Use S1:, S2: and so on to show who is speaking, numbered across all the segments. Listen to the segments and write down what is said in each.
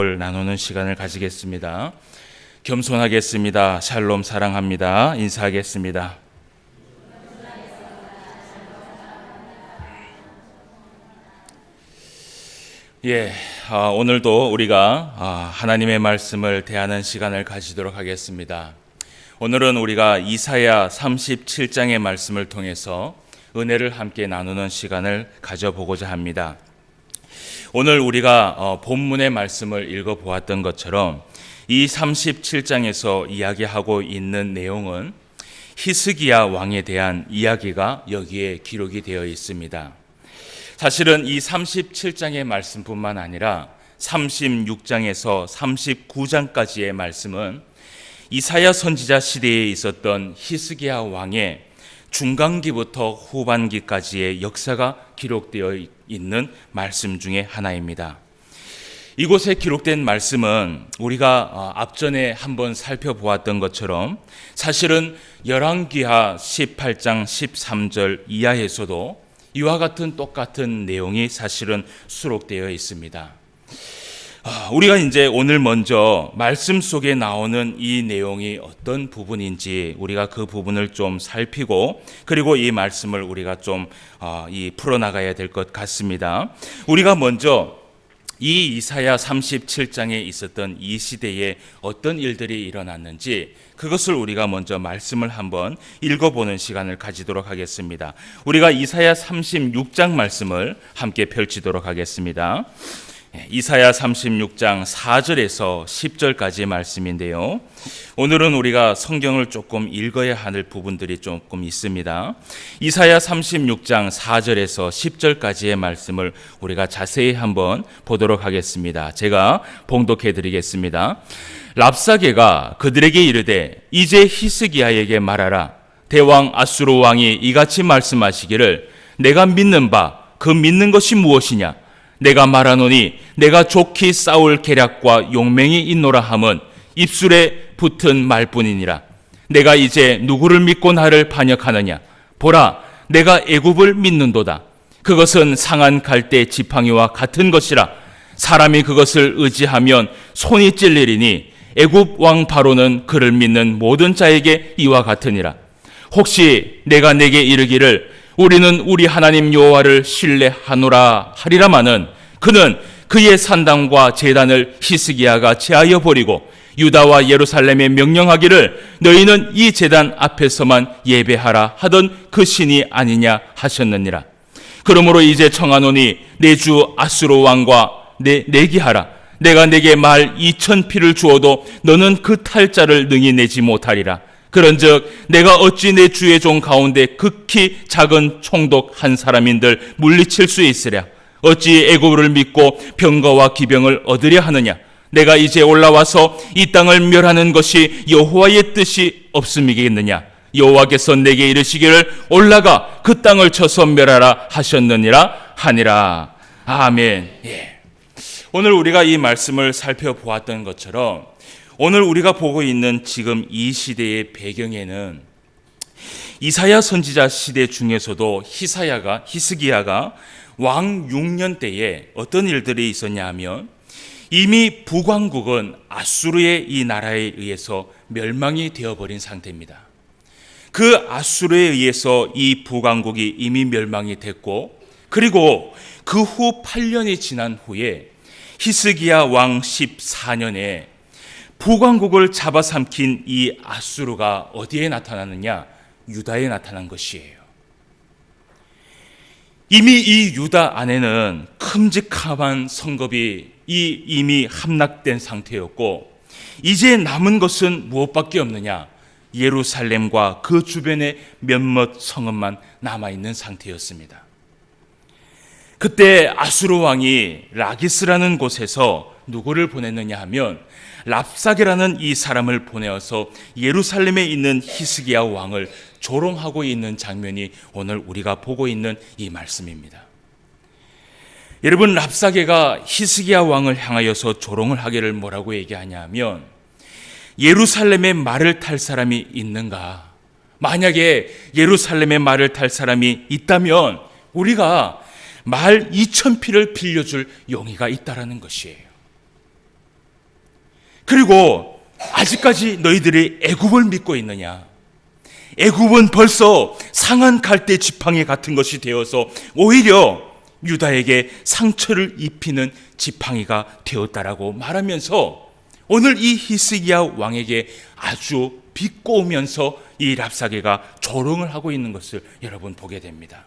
S1: 을 나누는 시간을 가지겠습니다. 겸손하겠습니다. 샬롬 사랑합니다. 인사하겠습니다. 예, 아, 오늘도 우리가 아, 하나님의 말씀을 대하는 시간을 가지도록 하겠습니다. 오늘은 우리가 이사야 37장의 말씀을 통해서 은혜를 함께 나누는 시간을 가져보고자 합니다. 오늘 우리가 어, 본문의 말씀을 읽어 보았던 것처럼 이 37장에서 이야기하고 있는 내용은 히스기야 왕에 대한 이야기가 여기에 기록이 되어 있습니다. 사실은 이 37장의 말씀뿐만 아니라 36장에서 39장까지의 말씀은 이사야 선지자 시대에 있었던 히스기야 왕의 중간기부터 후반기까지의 역사가 기록되어 있는 말씀 중에 하나입니다. 이곳에 기록된 말씀은 우리가 어, 앞전에 한번 살펴보았던 것처럼 사실은 열왕기하 18장 13절 이하에서도 이와 같은 똑같은 내용이 사실은 수록되어 있습니다. 아, 우리가 이제 오늘 먼저 말씀 속에 나오는 이 내용이 어떤 부분인지 우리가 그 부분을 좀 살피고 그리고 이 말씀을 우리가 좀 어, 풀어나가야 될 것 같습니다. 우리가 먼저 이 이사야 37장에 있었던 이 시대에 어떤 일들이 일어났는지 그것을 우리가 먼저 말씀을 한번 읽어보는 시간을 가지도록 하겠습니다. 우리가 이사야 36장 말씀을 함께 펼치도록 하겠습니다. 예, 이사야 36장 4절에서 10절까지의 말씀인데요. 오늘은 우리가 성경을 조금 읽어야 할 부분들이 조금 있습니다. 이사야 36장 4절에서 10절까지의 말씀을 우리가 자세히 한번 보도록 하겠습니다. 제가 봉독해 드리겠습니다. 랍사게가 그들에게 이르되 이제 히스기야에게 말하라. 대왕 아수르 왕이 이같이 말씀하시기를 내가 믿는 바 그 믿는 것이 무엇이냐? 내가 말하노니 내가 좋게 싸울 계략과 용맹이 있노라 함은 입술에 붙은 말뿐이니라. 내가 이제 누구를 믿고 나를 반역하느냐? 보라, 내가 애굽을 믿는도다. 그것은 상한 갈대 지팡이와 같은 것이라. 사람이 그것을 의지하면 손이 찔리리니 애굽 왕 바로는 그를 믿는 모든 자에게 이와 같으니라. 혹시 내가 내게 이르기를 우리는 우리 하나님 여호와를 신뢰하노라 하리라마는 그는 그의 산당과 제단을 히스기야가 제하여 버리고 유다와 예루살렘에 명령하기를 너희는 이 제단 앞에서만 예배하라 하던 그 신이 아니냐 하셨느니라. 그러므로 이제 청하노니 내 주 아수로 왕과 내 내기하라. 내가 내게 말 이천 피를 주어도 너는 그 탈자를 능히 내지 못하리라. 그런즉 내가 어찌 내 주의 종 가운데 극히 작은 총독 한 사람인들 물리칠 수 있으랴? 어찌 애굽을 믿고 병거와 기병을 얻으려 하느냐? 내가 이제 올라와서 이 땅을 멸하는 것이 여호와의 뜻이 없음이겠느냐? 여호와께서 내게 이르시기를 올라가 그 땅을 쳐서 멸하라 하셨느니라 하니라. 아멘. 예. 오늘 우리가 이 말씀을 살펴보았던 것처럼 오늘 우리가 보고 있는 지금 이 시대의 배경에는 이사야 선지자 시대 중에서도 히사야가 히스기야가 왕 6년 때에 어떤 일들이 있었냐 하면 이미 북왕국은 아수르의 이 나라에 의해서 멸망이 되어버린 상태입니다. 그 아수르에 의해서 이 북왕국이 이미 멸망이 됐고 그리고 그 후 8년이 지난 후에 히스기야 왕 14년에 북왕국을 잡아삼킨 이 아수르가 어디에 나타나느냐? 유다에 나타난 것이에요. 이미 이 유다 안에는 큼직한 성급이 이 이미 함락된 상태였고 이제 남은 것은 무엇밖에 없느냐? 예루살렘과 그 주변의 몇몇 성읍만 남아 있는 상태였습니다. 그때 아수르 왕이 라기스라는 곳에서 누구를 보냈느냐 하면 랍사게라는 이 사람을 보내어서 예루살렘에 있는 히스기야 왕을 조롱하고 있는 장면이 오늘 우리가 보고 있는 이 말씀입니다. 여러분 랍사게가 히스기야 왕을 향하여서 조롱을 하기를 뭐라고 얘기하냐면 예루살렘의 말을 탈 사람이 있는가? 만약에 예루살렘의 말을 탈 사람이 있다면 우리가 말 2천 피를 빌려줄 용의가 있다라는 것이에요. 그리고 아직까지 너희들이 애굽을 믿고 있느냐? 애굽은 벌써 상한 갈대 지팡이 같은 것이 되어서 오히려 유다에게 상처를 입히는 지팡이가 되었다라고 말하면서 오늘 이 히스기야 왕에게 아주 비꼬우면서 이 랍사게가 조롱을 하고 있는 것을 여러분 보게 됩니다.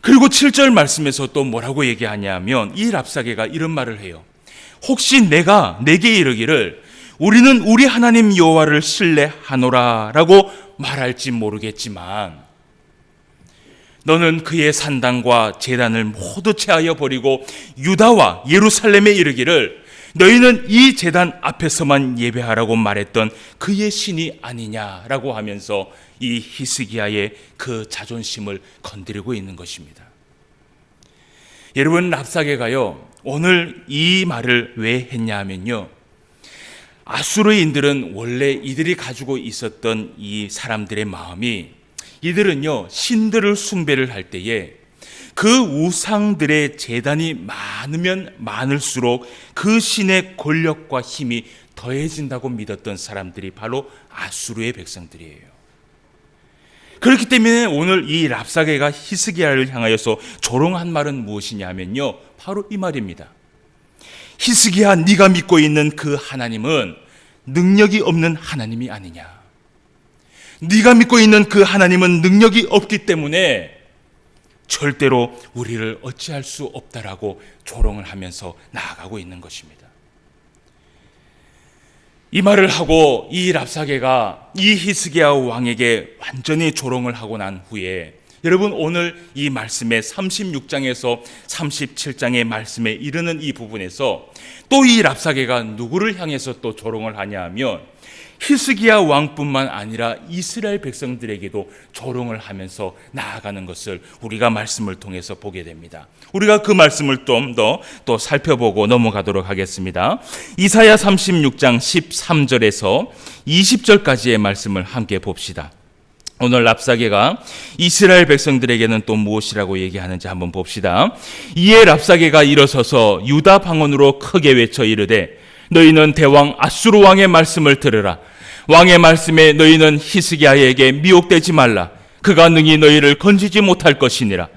S1: 그리고 7절 말씀에서 또 뭐라고 얘기하냐면 이 랍사게가 이런 말을 해요. 혹시 내가 내게 이르기를 우리는 우리 하나님 여호와를 신뢰하노라라고 말할지 모르겠지만 너는 그의 산당과 제단을 모두 채하여 버리고 유다와 예루살렘에 이르기를 너희는 이 제단 앞에서만 예배하라고 말했던 그의 신이 아니냐라고 하면서 이 히스기야의 그 자존심을 건드리고 있는 것입니다. 여러분 랍사게 가요 오늘 이 말을 왜 했냐 하면요 아수르인들은 원래 이들이 가지고 있었던 이 사람들의 마음이 이들은요 신들을 숭배를 할 때에 그 우상들의 재단이 많으면 많을수록 그 신의 권력과 힘이 더해진다고 믿었던 사람들이 바로 아수르의 백성들이에요. 그렇기 때문에 오늘 이 랍사게가 히스기야를 향하여서 조롱한 말은 무엇이냐면요. 바로 이 말입니다. 히스기야 네가 믿고 있는 그 하나님은 능력이 없는 하나님이 아니냐. 네가 믿고 있는 그 하나님은 능력이 없기 때문에 절대로 우리를 어찌할 수 없다라고 조롱을 하면서 나아가고 있는 것입니다. 이 말을 하고 이 랍사게가 이 히스기야 왕에게 완전히 조롱을 하고 난 후에 여러분 오늘 이 말씀의 36장에서 37장의 말씀에 이르는 이 부분에서 또 이 랍사게가 누구를 향해서 또 조롱을 하냐 하면 히스기야 왕뿐만 아니라 이스라엘 백성들에게도 조롱을 하면서 나아가는 것을 우리가 말씀을 통해서 보게 됩니다. 우리가 그 말씀을 좀 더 또 살펴보고 넘어가도록 하겠습니다. 이사야 36장 13절에서 20절까지의 말씀을 함께 봅시다. 오늘 랍사게가 이스라엘 백성들에게는 또 무엇이라고 얘기하는지 한번 봅시다. 이에 랍사게가 일어서서 유다 방언으로 크게 외쳐 이르되 너희는 대왕 아수르 왕의 말씀을 들으라. 왕의 말씀에 너희는 히스기야에게 미혹되지 말라. 그가 능히 너희를 건지지 못할 것이니라.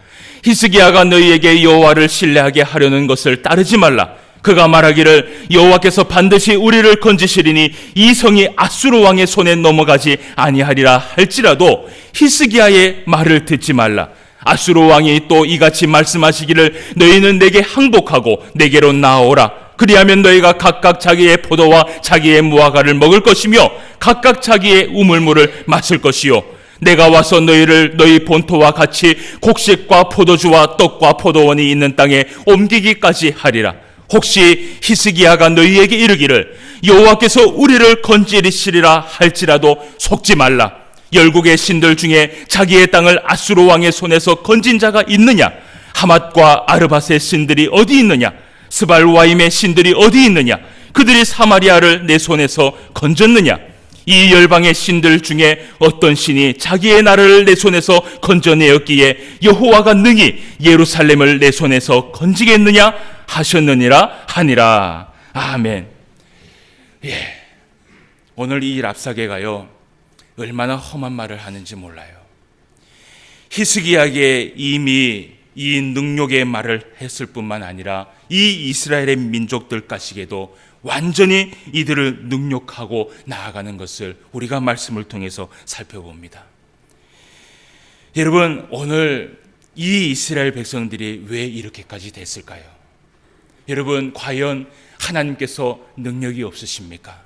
S1: 히스기야가 너희에게 여호와를 신뢰하게 하려는 것을 따르지 말라. 그가 말하기를 여호와께서 반드시 우리를 건지시리니 이 성이 아수르 왕의 손에 넘어가지 아니하리라 할지라도 히스기야의 말을 듣지 말라. 아수르 왕이 또 이같이 말씀하시기를 너희는 내게 항복하고 내게로 나오라. 그리하면 너희가 각각 자기의 포도와 자기의 무화과를 먹을 것이며 각각 자기의 우물물을 마실 것이요. 내가 와서 너희를 너희 본토와 같이 곡식과 포도주와 떡과 포도원이 있는 땅에 옮기기까지 하리라. 혹시 히스기야가 너희에게 이르기를 여호와께서 우리를 건지리시리라 할지라도 속지 말라. 열국의 신들 중에 자기의 땅을 아수르 왕의 손에서 건진 자가 있느냐? 하맛과 아르밧의 신들이 어디 있느냐 스발와임의 신들이 어디 있느냐? 그들이 사마리아를 내 손에서 건졌느냐? 이 열방의 신들 중에 어떤 신이 자기의 나라를 내 손에서 건져내었기에 여호와가 능히 예루살렘을 내 손에서 건지겠느냐 하셨느니라 하니라 아멘. 예. 오늘 이 랍사게가요 얼마나 험한 말을 하는지 몰라요. 히스기야에게 이미 이 능력의 말을 했을 뿐만 아니라 이 이스라엘의 민족들까지게도 완전히 이들을 능욕하고 나아가는 것을 우리가 말씀을 통해서 살펴봅니다. 여러분, 오늘 이 이스라엘 백성들이 왜 이렇게까지 됐을까요? 여러분, 과연 하나님께서 능력이 없으십니까?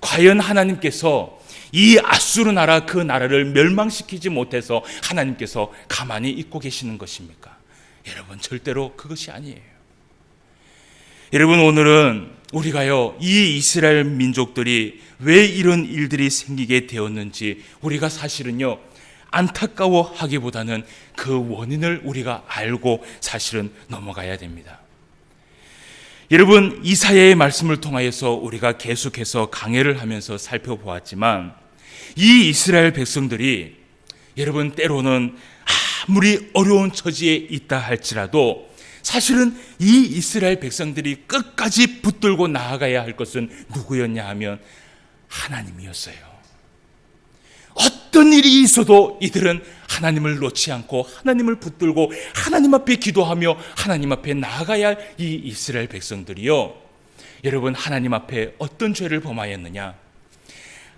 S1: 과연 하나님께서 이 아수르 나라 그 나라를 멸망시키지 못해서 하나님께서 가만히 있고 계시는 것입니까? 여러분 절대로 그것이 아니에요. 여러분 오늘은 우리가요 이 이스라엘 민족들이 왜 이런 일들이 생기게 되었는지 우리가 사실은요 안타까워하기보다는 그 원인을 우리가 알고 사실은 넘어가야 됩니다. 여러분 이사야의 말씀을 통하여서 우리가 계속해서 강해를 하면서 살펴보았지만 이 이스라엘 백성들이 여러분 때로는 아무리 어려운 처지에 있다 할지라도 사실은 이 이스라엘 백성들이 끝까지 붙들고 나아가야 할 것은 누구였냐 하면 하나님이었어요. 어떤 일이 있어도 이들은 하나님을 놓지 않고 하나님을 붙들고 하나님 앞에 기도하며 하나님 앞에 나아가야 할 이 이스라엘 백성들이요. 여러분 하나님 앞에 어떤 죄를 범하였느냐?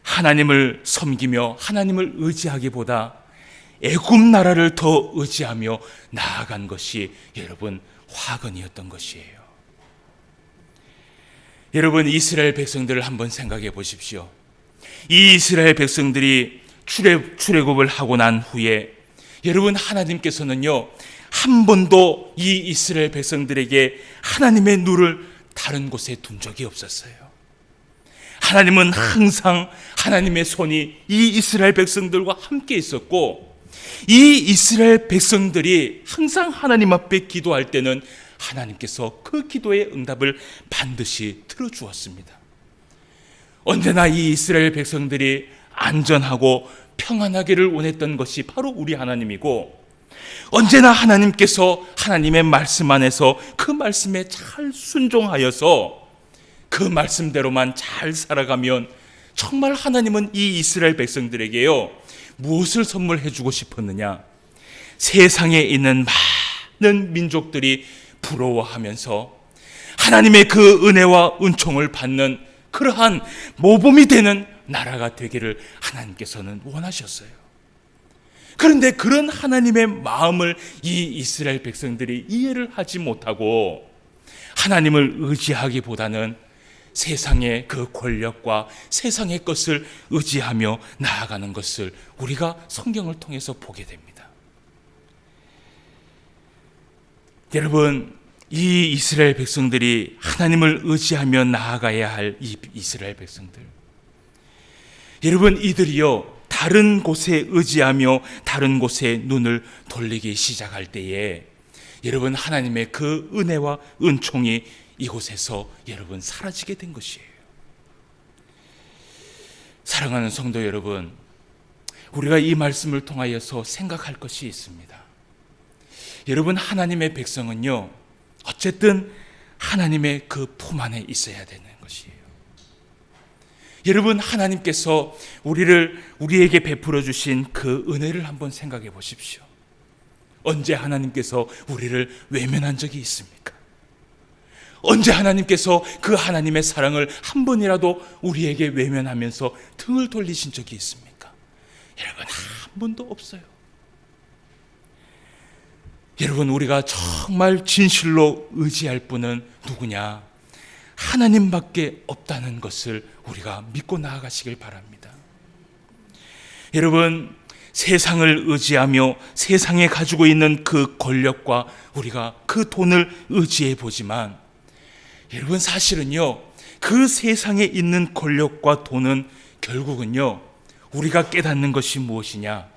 S1: 하나님을 섬기며 하나님을 의지하기보다 애굽 나라를 더 의지하며 나아간 것이 여러분 화근이었던 것이에요. 여러분 이스라엘 백성들을 한번 생각해 보십시오. 이 이스라엘 백성들이 출애, 출애굽을 하고 난 후에 여러분 하나님께서는요 한 번도 이 이스라엘 백성들에게 하나님의 눈을 다른 곳에 둔 적이 없었어요. 하나님은 항상 하나님의 손이 이 이스라엘 백성들과 함께 있었고 이 이스라엘 백성들이 항상 하나님 앞에 기도할 때는 하나님께서 그 기도의 응답을 반드시 들어주었습니다. 언제나 이 이스라엘 백성들이 안전하고 평안하기를 원했던 것이 바로 우리 하나님이고 언제나 하나님께서 하나님의 말씀 안에서 그 말씀에 잘 순종하여서 그 말씀대로만 잘 살아가면 정말 하나님은 이 이스라엘 백성들에게요 무엇을 선물해 주고 싶었느냐? 세상에 있는 많은 민족들이 부러워하면서 하나님의 그 은혜와 은총을 받는 그러한 모범이 되는 나라가 되기를 하나님께서는 원하셨어요. 그런데 그런 하나님의 마음을 이 이스라엘 백성들이 이해를 하지 못하고 하나님을 의지하기보다는 세상의 그 권력과 세상의 것을 의지하며 나아가는 것을 우리가 성경을 통해서 보게 됩니다. 여러분, 이 이스라엘 백성들이 하나님을 의지하며 나아가야 할 이 이스라엘 백성들. 여러분, 이들이요, 다른 곳에 의지하며 다른 곳에 눈을 돌리기 시작할 때에 여러분, 하나님의 그 은혜와 은총이 이곳에서 여러분 사라지게 된 것이에요. 사랑하는 성도 여러분, 우리가 이 말씀을 통하여서 생각할 것이 있습니다. 여러분, 하나님의 백성은요, 어쨌든 하나님의 그 품 안에 있어야 되는. 여러분, 하나님께서 우리를, 우리에게 베풀어 주신 그 은혜를 한번 생각해 보십시오. 언제 하나님께서 우리를 외면한 적이 있습니까? 언제 하나님께서 그 하나님의 사랑을 한 번이라도 우리에게 외면하면서 등을 돌리신 적이 있습니까? 여러분, 한 번도 없어요. 여러분, 우리가 정말 진실로 의지할 분은 누구냐? 하나님밖에 없다는 것을 우리가 믿고 나아가시길 바랍니다. 여러분, 세상을 의지하며 세상에 가지고 있는 그 권력과 우리가 그 돈을 의지해 보지만 여러분 사실은요 그 세상에 있는 권력과 돈은 결국은요 우리가 깨닫는 것이 무엇이냐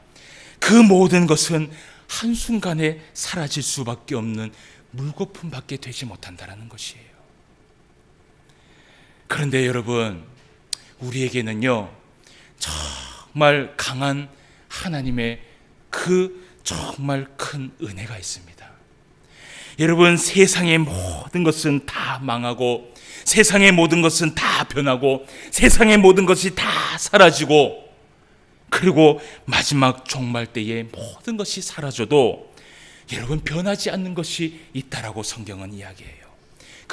S1: 그 모든 것은 한순간에 사라질 수밖에 없는 물거품밖에 되지 못한다라는 것이에요. 그런데 여러분 우리에게는요 정말 강한 하나님의 그 정말 큰 은혜가 있습니다. 여러분 세상의 모든 것은 다 망하고 세상의 모든 것은 다 변하고 세상의 모든 것이 다 사라지고 그리고 마지막 종말 때에 모든 것이 사라져도 여러분 변하지 않는 것이 있다라고 성경은 이야기해요.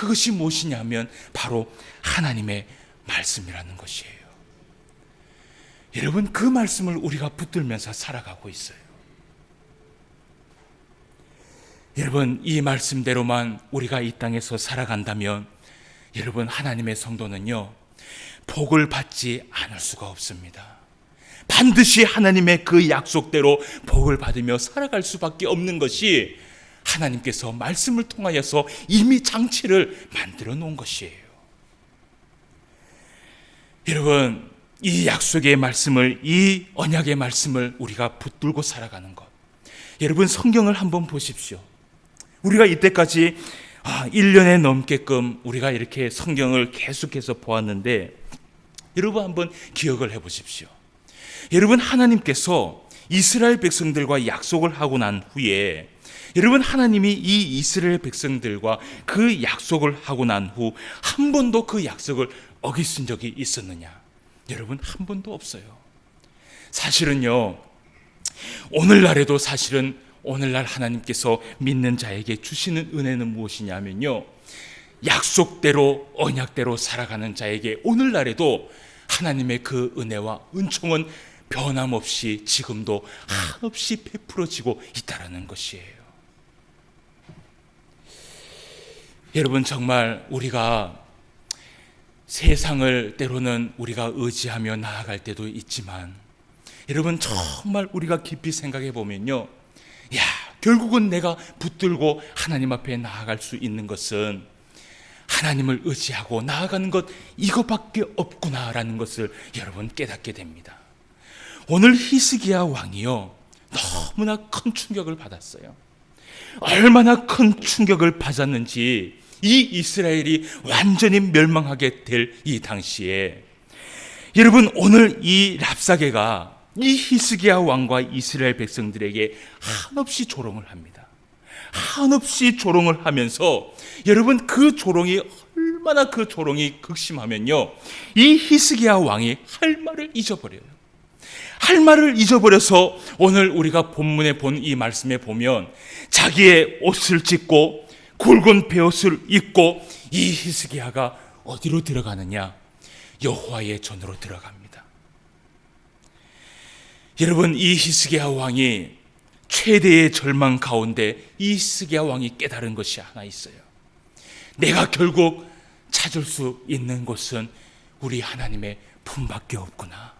S1: 그것이 무엇이냐면 바로 하나님의 말씀이라는 것이에요. 여러분 그 말씀을 우리가 붙들면서 살아가고 있어요. 여러분 이 말씀대로만 우리가 이 땅에서 살아간다면 여러분 하나님의 성도는요 복을 받지 않을 수가 없습니다. 반드시 하나님의 그 약속대로 복을 받으며 살아갈 수밖에 없는 것이 하나님께서 말씀을 통하여서 이미 장치를 만들어 놓은 것이에요. 여러분 이 약속의 말씀을 이 언약의 말씀을 우리가 붙들고 살아가는 것. 여러분 성경을 한번 보십시오. 우리가 이때까지 아, 1년에 넘게끔 우리가 이렇게 성경을 계속해서 보았는데 여러분 한번 기억을 해 보십시오. 여러분 하나님께서 이스라엘 백성들과 약속을 하고 난 후에 여러분 하나님이 이 이스라엘 백성들과 그 약속을 하고 난 후 한 번도 그 약속을 어기신 적이 있었느냐? 여러분 한 번도 없어요. 사실은요. 오늘날에도 사실은 오늘날 하나님께서 믿는 자에게 주시는 은혜는 무엇이냐면요. 약속대로 언약대로 살아가는 자에게 오늘날에도 하나님의 그 은혜와 은총은 변함없이 지금도 한없이 베풀어지고 있다라는 것이에요. 여러분 정말 우리가 세상을 때로는 우리가 의지하며 나아갈 때도 있지만 여러분 정말 우리가 깊이 생각해 보면요. 야, 결국은 내가 붙들고 하나님 앞에 나아갈 수 있는 것은 하나님을 의지하고 나아가는 것 이것밖에 없구나라는 것을 여러분 깨닫게 됩니다. 오늘 히스기야 왕이요. 너무나 큰 충격을 받았어요. 얼마나 큰 충격을 받았는지 이 이스라엘이 완전히 멸망하게 될 이 당시에 여러분 오늘 이 랍사게가 이 히스기야 왕과 이스라엘 백성들에게 한없이 조롱을 합니다. 한없이 조롱을 하면서 여러분 그 조롱이 얼마나 그 조롱이 극심하면요. 이 히스기야 왕이 할 말을 잊어버려요. 할 말을 잊어버려서 오늘 우리가 본문에 본 이 말씀에 보면 자기의 옷을 찢고 굵은 베옷을 입고 이 히스기야가 어디로 들어가느냐? 여호와의 전으로 들어갑니다. 여러분 이 히스기야 왕이 최대의 절망 가운데 이 히스기야 왕이 깨달은 것이 하나 있어요. 내가 결국 찾을 수 있는 곳은 우리 하나님의 품밖에 없구나.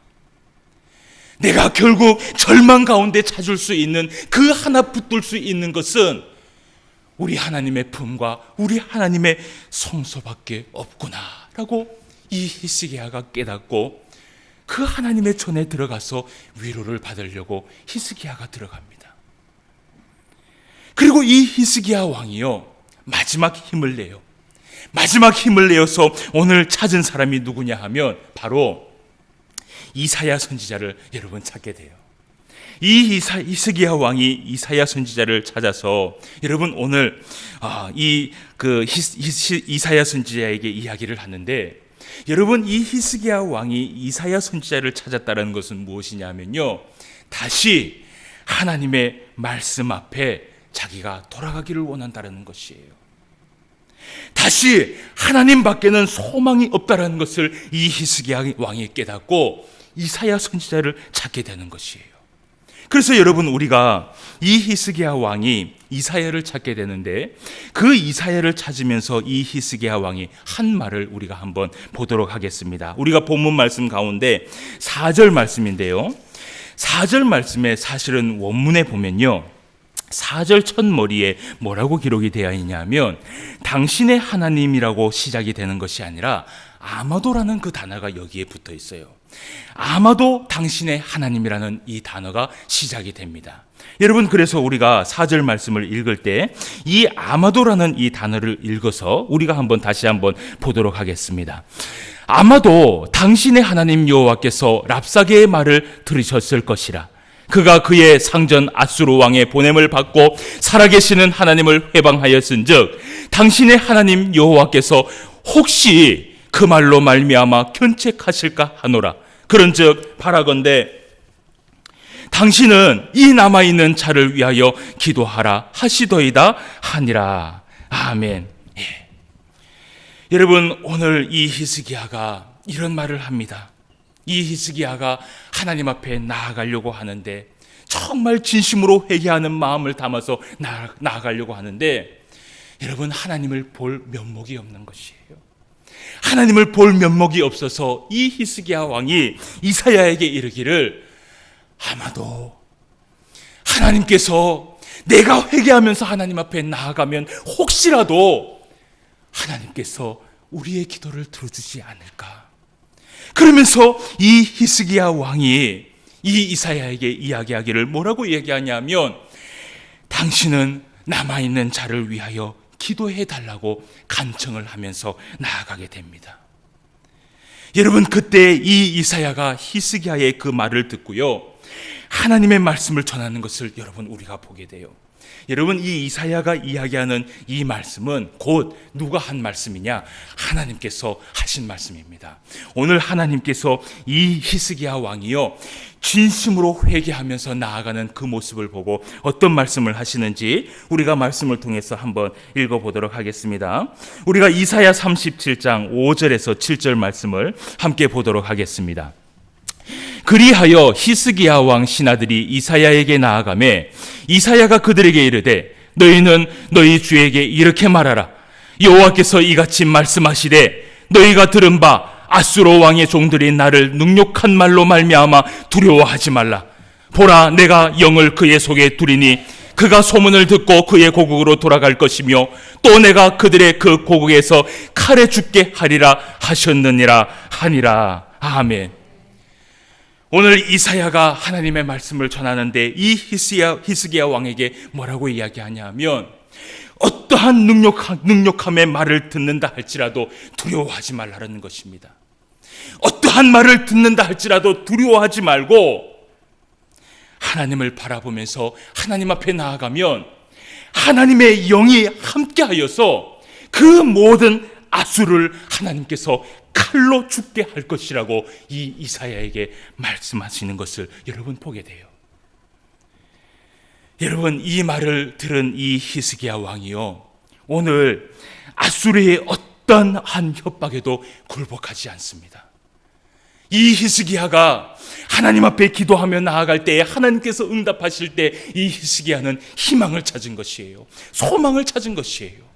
S1: 내가 결국 절망 가운데 찾을 수 있는 그 하나 붙들 수 있는 것은 우리 하나님의 품과 우리 하나님의 성소밖에 없구나라고 이 히스기야가 깨닫고 그 하나님의 전에 들어가서 위로를 받으려고 히스기야가 들어갑니다. 그리고 이 히스기야 왕이요 마지막 힘을 내요. 마지막 힘을 내어서 오늘 찾은 사람이 누구냐 하면 바로 이사야 선지자를 여러분 찾게 돼요. 이 이사, 이스기야 왕이 이사야 선지자를 찾아서 여러분 오늘 아, 이그 이사야 선지자에게 이야기를 하는데 여러분 이 히스기야 왕이 이사야 선지자를 찾았다는 것은 무엇이냐면요 다시 하나님의 말씀 앞에 자기가 돌아가기를 원한다는 것이에요. 다시 하나님 밖에는 소망이 없다라는 것을 이 히스기야 왕이 깨닫고 이사야 선지자를 찾게 되는 것이에요. 그래서 여러분 우리가 이 히스기야 왕이 이사야를 찾게 되는데 그 이사야를 찾으면서 이 히스기야 왕이 한 말을 우리가 한번 보도록 하겠습니다. 우리가 본문 말씀 가운데 4절 말씀인데요. 4절 말씀에 사실은 원문에 보면요. 4절 첫 머리에 뭐라고 기록이 되어 있냐면 당신의 하나님이라고 시작이 되는 것이 아니라 아마도라는 그 단어가 여기에 붙어 있어요. 아마도 당신의 하나님이라는 이 단어가 시작이 됩니다. 여러분 그래서 우리가 4절 말씀을 읽을 때 이 아마도라는 이 단어를 읽어서 우리가 한번 다시 한번 보도록 하겠습니다. 아마도 당신의 하나님 여호와께서 랍사게의 말을 들으셨을 것이라. 그가 그의 상전 아수르 왕의 보냄을 받고 살아계시는 하나님을 회방하였은즉 당신의 하나님 여호와께서 혹시 그 말로 말미암아 견책하실까 하노라. 그런즉 바라건대 당신은 이 남아 있는 자를 위하여 기도하라 하시더이다 하니라. 아멘. 예. 여러분 오늘 이 히스기야가 이런 말을 합니다. 이 히스기야가 하나님 앞에 나아가려고 하는데 정말 진심으로 회개하는 마음을 담아서 나아가려고 하는데 여러분 하나님을 볼 면목이 없는 것이에요. 하나님을 볼 면목이 없어서 이 히스기야 왕이 이사야에게 이르기를 아마도 하나님께서 내가 회개하면서 하나님 앞에 나아가면 혹시라도 하나님께서 우리의 기도를 들어주지 않을까. 그러면서 이 히스기야 왕이 이 이사야에게 이야기하기를 뭐라고 얘기하냐면 당신은 남아있는 자를 위하여 기도해 달라고 간청을 하면서 나아가게 됩니다. 여러분 그때 이 이사야가 히스기야의 그 말을 듣고요. 하나님의 말씀을 전하는 것을 여러분 우리가 보게 돼요. 여러분 이 이사야가 이야기하는 이 말씀은 곧 누가 한 말씀이냐? 하나님께서 하신 말씀입니다. 오늘 하나님께서 이 히스기야 왕이요 진심으로 회개하면서 나아가는 그 모습을 보고 어떤 말씀을 하시는지 우리가 말씀을 통해서 한번 읽어 보도록 하겠습니다. 우리가 이사야 37장 5절에서 7절 말씀을 함께 보도록 하겠습니다. 그리하여 히스기야 왕 신하들이 이사야에게 나아가매 이사야가 그들에게 이르되 너희는 너희 주에게 이렇게 말하라 여호와께서 이같이 말씀하시되 너희가 들은 바 아수로 왕의 종들이 나를 능욕한 말로 말미암아 두려워하지 말라. 보라 내가 영을 그의 속에 두리니 그가 소문을 듣고 그의 고국으로 돌아갈 것이며 또 내가 그들의 그 고국에서 칼에 죽게 하리라 하셨느니라 하니라. 아멘. 오늘 이사야가 하나님의 말씀을 전하는데 이 히스기야, 히스기야 왕에게 뭐라고 이야기하냐면 어떠한 능력, 능력함의 말을 듣는다 할지라도 두려워하지 말라는 것입니다. 어떠한 말을 듣는다 할지라도 두려워하지 말고 하나님을 바라보면서 하나님 앞에 나아가면 하나님의 영이 함께하여서 그 모든 아수를 하나님께서 칼로 죽게 할 것이라고 이 이사야에게 말씀하시는 것을 여러분 보게 돼요. 여러분 이 말을 들은 이 히스기야 왕이요 오늘 아수르의 어떤 한 협박에도 굴복하지 않습니다. 이 히스기야가 하나님 앞에 기도하며 나아갈 때에 하나님께서 응답하실 때 이 히스기야는 희망을 찾은 것이에요. 소망을 찾은 것이에요.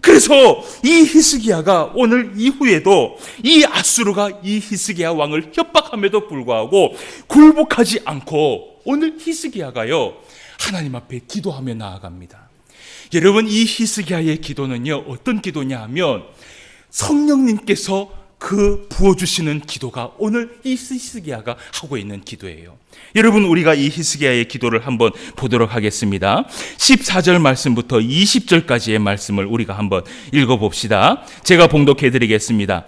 S1: 그래서 이 히스기야가 오늘 이후에도 이 아수르가 이 히스기야 왕을 협박함에도 불구하고 굴복하지 않고 오늘 히스기야가요 하나님 앞에 기도하며 나아갑니다. 여러분 이 히스기야의 기도는요 어떤 기도냐 하면 성령님께서 그 부어주시는 기도가 오늘 이 히스기야가 하고 있는 기도예요. 여러분 우리가 이 히스기야의 기도를 한번 보도록 하겠습니다. 14절 말씀부터 20절까지의 말씀을 우리가 한번 읽어봅시다. 제가 봉독해 드리겠습니다.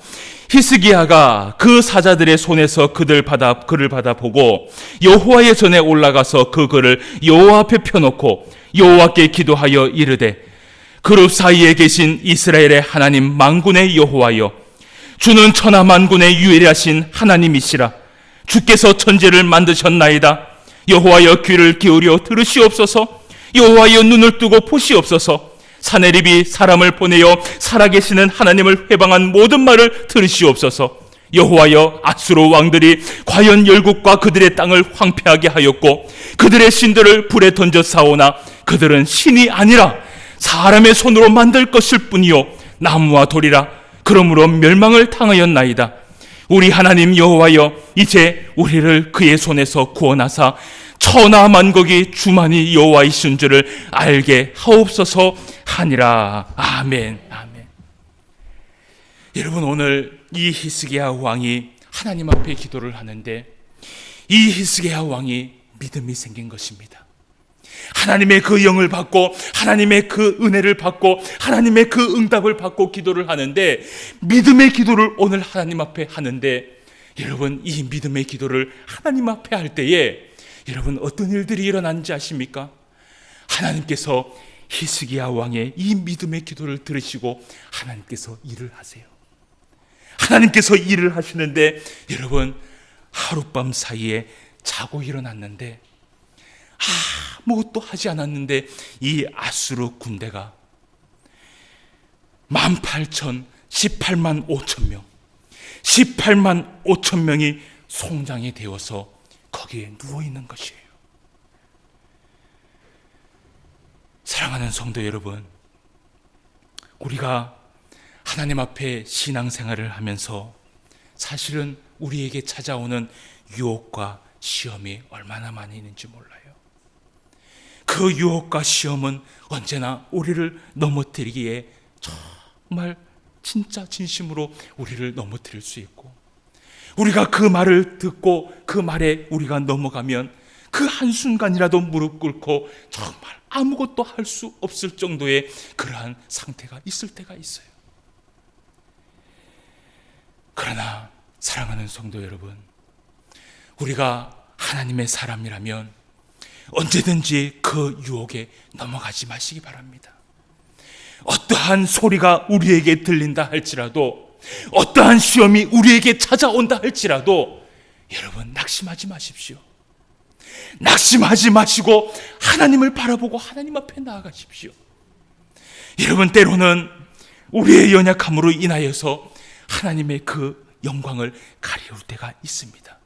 S1: 히스기야가 그 사자들의 손에서 그들 받아 그를 받아 보고 여호와의 전에 올라가서 그 글을 여호와 앞에 펴놓고 여호와께 기도하여 이르되 그룹 사이에 계신 이스라엘의 하나님 만군의 여호와여 주는 천하 만군의 유일하신 하나님이시라. 주께서 천지를 만드셨나이다. 여호와여 귀를 기울여 들으시옵소서. 여호와여 눈을 뜨고 보시옵소서. 사내립이 사람을 보내어 살아계시는 하나님을 회방한 모든 말을 들으시옵소서. 여호와여 아수로 왕들이 과연 열국과 그들의 땅을 황폐하게 하였고 그들의 신들을 불에 던져 사오나 그들은 신이 아니라 사람의 손으로 만들 것일 뿐이요. 나무와 돌이라 그러므로 멸망을 당하였나이다. 우리 하나님 여호와여 이제 우리를 그의 손에서 구원하사 천하 만국이 주만이 여호와이신 줄을 알게 하옵소서 하니라. 아멘. 아멘. 여러분 오늘 이 히스기야 왕이 하나님 앞에 기도를 하는데 이 히스기야 왕이 믿음이 생긴 것입니다. 하나님의 그 영을 받고 하나님의 그 은혜를 받고 하나님의 그 응답을 받고 기도를 하는데 믿음의 기도를 오늘 하나님 앞에 하는데 여러분 이 믿음의 기도를 하나님 앞에 할 때에 여러분 어떤 일들이 일어난지 아십니까? 하나님께서 히스기야 왕의 이 믿음의 기도를 들으시고 하나님께서 일을 하세요. 하나님께서 일을 하시는데 여러분 하룻밤 사이에 자고 일어났는데 아무것도 하지 않았는데 이 아수르 군대가 18,000, 18만 5천 명, 18만 5천 명이 송장이 되어서 거기에 누워 있는 것이에요. 사랑하는 성도 여러분, 우리가 하나님 앞에 신앙생활을 하면서 사실은 우리에게 찾아오는 유혹과 시험이 얼마나 많이 있는지 몰라요. 그 유혹과 시험은 언제나 우리를 넘어뜨리기에 정말 진짜 진심으로 우리를 넘어뜨릴 수 있고 우리가 그 말을 듣고 그 말에 우리가 넘어가면 그 한순간이라도 무릎 꿇고 정말 아무것도 할 수 없을 정도의 그러한 상태가 있을 때가 있어요. 그러나 사랑하는 성도 여러분, 우리가 하나님의 사람이라면 언제든지 그 유혹에 넘어가지 마시기 바랍니다. 어떠한 소리가 우리에게 들린다 할지라도 어떠한 시험이 우리에게 찾아온다 할지라도 여러분 낙심하지 마십시오. 낙심하지 마시고 하나님을 바라보고 하나님 앞에 나아가십시오. 여러분 때로는 우리의 연약함으로 인하여서 하나님의 그 영광을 가리울 때가 있습니다.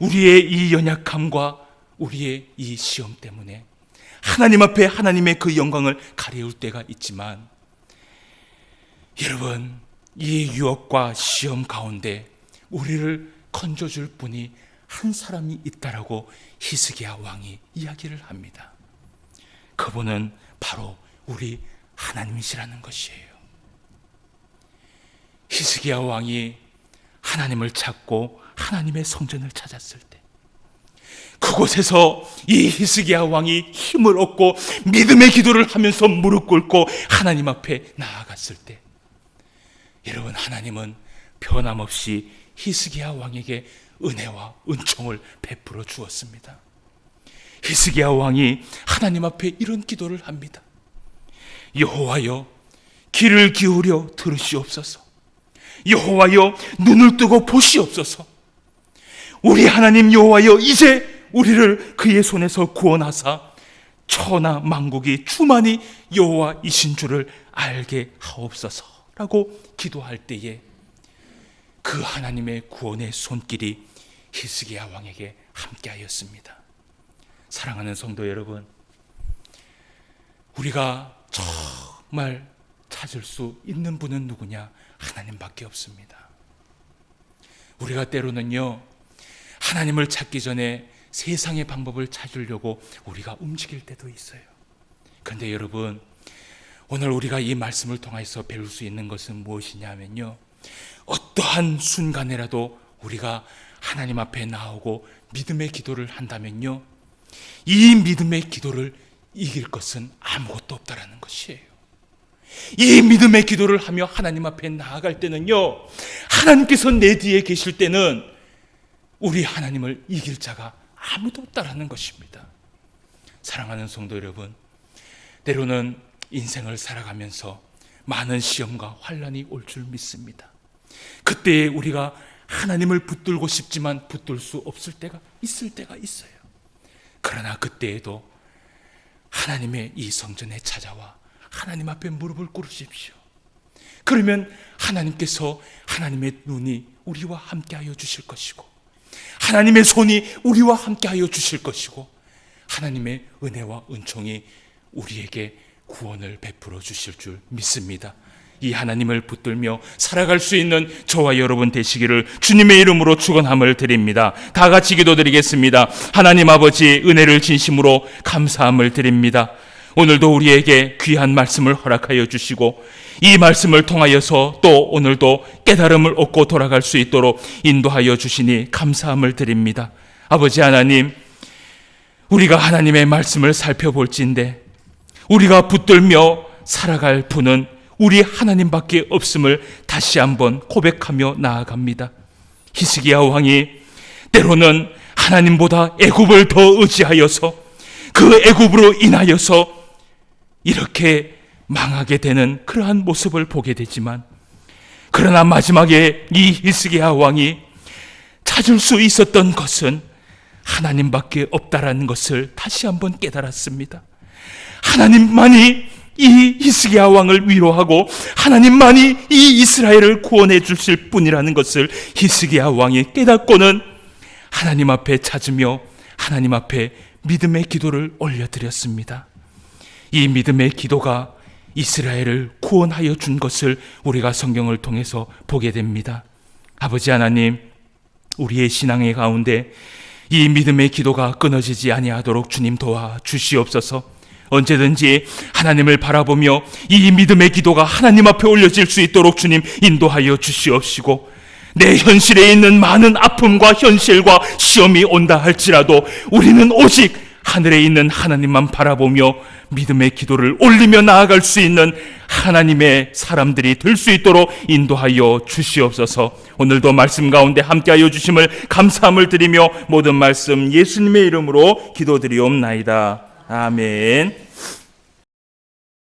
S1: 우리의 이 연약함과 우리의 이 시험 때문에 하나님 앞에 하나님의 그 영광을 가리울 때가 있지만 여러분 이 유혹과 시험 가운데 우리를 건져줄 분이 한 사람이 있다라고 히스기야 왕이 이야기를 합니다. 그분은 바로 우리 하나님이시라는 것이에요. 히스기야 왕이 하나님을 찾고 하나님의 성전을 찾았을 때 그곳에서 이 히스기야 왕이 힘을 얻고 믿음의 기도를 하면서 무릎 꿇고 하나님 앞에 나아갔을 때 여러분 하나님은 변함없이 히스기야 왕에게 은혜와 은총을 베풀어 주었습니다. 히스기야 왕이 하나님 앞에 이런 기도를 합니다. 여호와여 귀를 기울여 들으시옵소서. 여호와여 눈을 뜨고 보시옵소서. 우리 하나님 여호와여 이제 우리를 그의 손에서 구원하사 천하 만국이 주만이 여호와이신 줄을 알게 하옵소서라고 기도할 때에 그 하나님의 구원의 손길이 히스기야 왕에게 함께하였습니다. 사랑하는 성도 여러분, 우리가 정말 찾을 수 있는 분은 누구냐? 하나님밖에 없습니다. 우리가 때로는요, 하나님을 찾기 전에 세상의 방법을 찾으려고 우리가 움직일 때도 있어요. 그런데 여러분, 오늘 우리가 이 말씀을 통해서 배울 수 있는 것은 무엇이냐면요. 어떠한 순간에라도 우리가 하나님 앞에 나오고 믿음의 기도를 한다면요. 이 믿음의 기도를 이길 것은 아무것도 없다라는 것이에요. 이 믿음의 기도를 하며 하나님 앞에 나아갈 때는요. 하나님께서 내 뒤에 계실 때는 우리 하나님을 이길 자가 아무도 없다라는 것입니다. 사랑하는 성도 여러분, 때로는 인생을 살아가면서 많은 시험과 환란이 올 줄 믿습니다. 그때에 우리가 하나님을 붙들고 싶지만 붙들 수 없을 때가 있을 때가 있어요. 그러나 그때에도 하나님의 이 성전에 찾아와 하나님 앞에 무릎을 꿇으십시오. 그러면 하나님께서 하나님의 눈이 우리와 함께하여 주실 것이고 하나님의 손이 우리와 함께하여 주실 것이고 하나님의 은혜와 은총이 우리에게 구원을 베풀어 주실 줄 믿습니다. 이 하나님을 붙들며 살아갈 수 있는 저와 여러분 되시기를 주님의 이름으로 축원함을 드립니다. 다 같이 기도드리겠습니다. 하나님 아버지 은혜를 진심으로 감사함을 드립니다. 오늘도 우리에게 귀한 말씀을 허락하여 주시고 이 말씀을 통하여서 또 오늘도 깨달음을 얻고 돌아갈 수 있도록 인도하여 주시니 감사함을 드립니다. 아버지 하나님, 우리가 하나님의 말씀을 살펴볼진데 우리가 붙들며 살아갈 분은 우리 하나님밖에 없음을 다시 한번 고백하며 나아갑니다. 히스기야 왕이 때로는 하나님보다 애굽을 더 의지하여서 그 애굽으로 인하여서 이렇게 망하게 되는 그러한 모습을 보게 되지만 그러나 마지막에 이 히스기야 왕이 찾을 수 있었던 것은 하나님밖에 없다라는 것을 다시 한번 깨달았습니다. 하나님만이 이 히스기야 왕을 위로하고 하나님만이 이 이스라엘을 구원해 주실 분이라는 것을 히스기야 왕이 깨닫고는 하나님 앞에 찾으며 하나님 앞에 믿음의 기도를 올려드렸습니다. 이 믿음의 기도가 이스라엘을 구원하여 준 것을 우리가 성경을 통해서 보게 됩니다. 아버지 하나님, 우리의 신앙의 가운데 이 믿음의 기도가 끊어지지 아니하도록 주님 도와 주시옵소서. 언제든지 하나님을 바라보며 이 믿음의 기도가 하나님 앞에 올려질 수 있도록 주님 인도하여 주시옵시고 내 현실에 있는 많은 아픔과 현실과 시험이 온다 할지라도 우리는 오직 하늘에 있는 하나님만 바라보며 믿음의 기도를 올리며 나아갈 수 있는 하나님의 사람들이 될 수 있도록 인도하여 주시옵소서. 오늘도 말씀 가운데 함께하여 주심을 감사함을 드리며 모든 말씀 예수님의 이름으로 기도드리옵나이다. 아멘.